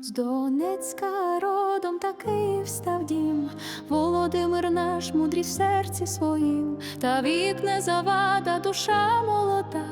З Донецька родом та Київ став дім, Володимир наш мудрий в серці своїм, та вік не завада, душа молода,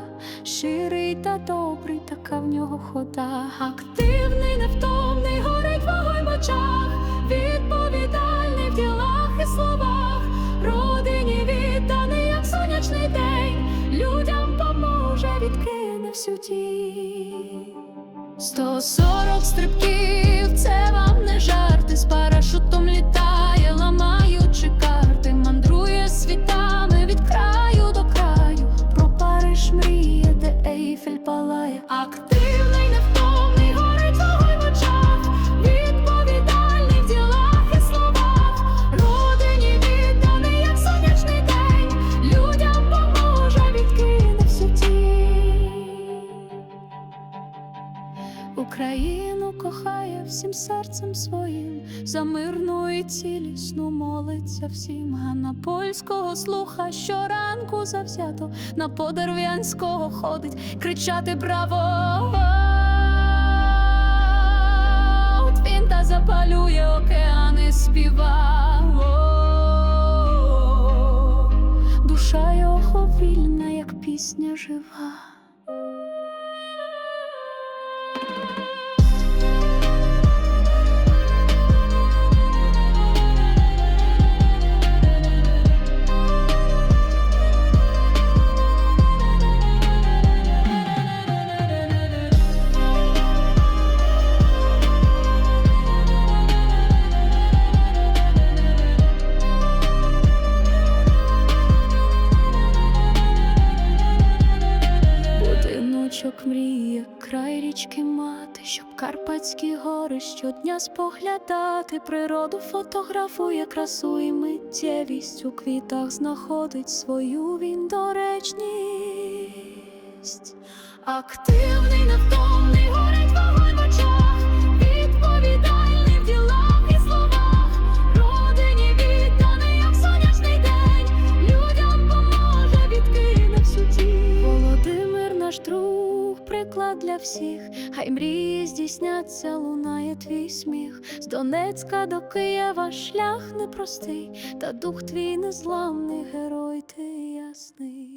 щирий та добрий, така в нього хода, активний, невтомний, горить вогонь в очах, відповідальний в ділах і словах, родині відданий, як сонячний день, людям поможе, відкине всю тінь. 140 стрибків, це вам не жарти, з парашутом літає, ламаючи карти, мандрує світами від краю до краю. Про Париж мріє, де Ейфель палає. Активний, Україну кохає всім серцем своїм, за мирну і цілісну молиться всім. Ганна польського слуха щоранку завзято на подерв'янського ходить, кричати браво. От він та запалює океани співа. Душа його вільна, як пісня жива. Будиночок мріє, край річки мати, щоб Карпатські гори щодня споглядати, природу фотографує красу і миттєвість у квітах знаходить свою він доречність. Активний, невтомний, приклад для всіх, хай мрії здійсняться, лунає твій сміх. З Донецька до Києва шлях непростий, та дух твій незламний, герой ти ясний.